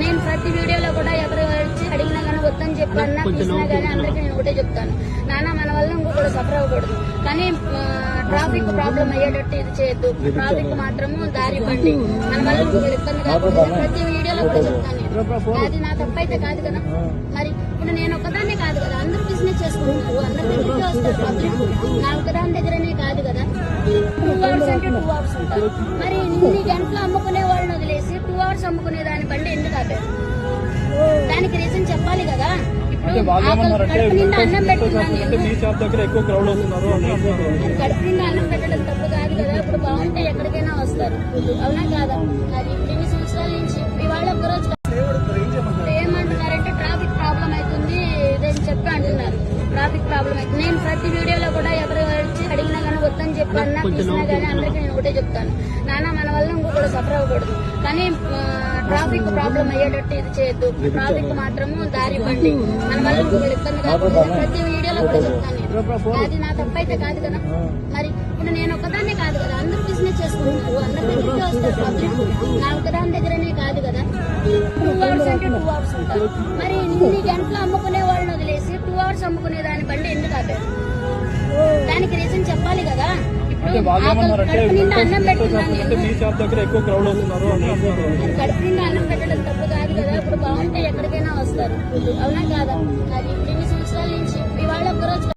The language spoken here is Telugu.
నేను ప్రతి వీడియోలో కూడా ఎవరు వచ్చి అడిగినా కానీ వద్దని చెప్పి అన్నా తీసినా కానీ అందరికీ నేను ఒకటే చెప్తాను. నాన్న మన వల్ల ఇంకొకటి సఫర్ అవ్వకూడదు. కానీ ట్రాఫిక్ ప్రాబ్లం అయ్యేటట్టు ఇది చేయొద్దు. ట్రాఫిక్ మాత్రము దారి బండి మన వల్ల ఇంకొకటి ఇబ్బంది కాకుండా ప్రతి వీడియోలో కూడా చెప్తాను నేను. అది నా తప్పైతే కాదు కదా. మరి ఇప్పుడు నేను ఒకదాన్నే కాదు కదా. అందరూ బిజినెస్ చేసుకుంటున్నారు. అందరి దగ్గరికి వస్తారు పబ్లిక్ నా ఒకదాని దగ్గరనే కాదు కదా. టూ అవర్స్ అంటే టూ అవర్స్ ఉంటారు. మరి ఇన్ని గంటలు అమ్ముకునే అవర్స్ అమ్ముకునే దాని బండి ఎందుకు ఆపారు? దానికి రీజన్ చెప్పాలి కదా. కడుపు నిండా అన్నం పెట్టుకున్నాను కడుపు నిండా పెట్టడం తప్పు కాదు కదా. ఇప్పుడు బాగుంటే ఎక్కడికైనా వస్తారు. అవునా కాదా? అది ఇన్ని సంవత్సరాల నుంచి ఇవాళ ఒక్కరోజు. ఏమంటున్నారంటే ట్రాఫిక్ ప్రాబ్లం అవుతుంది ఇదని చెప్పి అంటున్నారు. ట్రాఫిక్ ప్రాబ్లం అవుతుంది. నేను ప్రతి అన్నా తీసినా కానీ అందరికీ నేను ఒకటే చెప్తాను. నాన్న మన వల్ల ఇంకొకటి సఫర్ అవ్వకూడదు. కానీ ట్రాఫిక్ ప్రాబ్లం అయ్యేటట్టు ఇది చేయొద్దు. ట్రాఫిక్ మాత్రము దారి బండి. మన వల్ల ఇంకొకటి ఇబ్బంది కాకుండా ప్రతి వీడియోలో కూడా చెప్తాను. నేను అది నా తప్పైతే కాదు కదా. మరి ఇప్పుడు నేను ఒకదాన్నే కాదు కదా. అందరూ బిజినెస్ చేసుకుంటున్నారు. అందరి దగ్గరికి వస్తారు పబ్లిక్ నా ఒకదాని దగ్గరనే కాదు కదా. టూ అవర్స్ అంటే టూ అవర్స్ ఉంటారు. మరి ఇన్ని గంటలు అమ్ముకునే వాళ్ళని వదిలేసి టూ అవర్స్ అమ్ముకునే దాని బండి ఎందుకు ఆపారు? దానికి రీజన్ చెప్పాలి అంటే ఇప్పుడు వాళ్ళు ఆకలి ఏమన్నారంటే కడుపు నిండా అన్నం పెట్టుకున్నాను అంటే నేను మీ షాప్ దగ్గర ఎక్కువ క్రౌడ్ అవుతున్నారు అని అంటున్నారు అది కడుపు నిండా అన్నం పెట్టడం తప్పు కాదు కదా. ఇప్పుడు బాగుంటే ఎక్కడికైనా వస్తారు. అవునా కాదా? అది ఇన్ని సంవత్సరాల నుంచి. ఇవాళ ఒక్కరోజు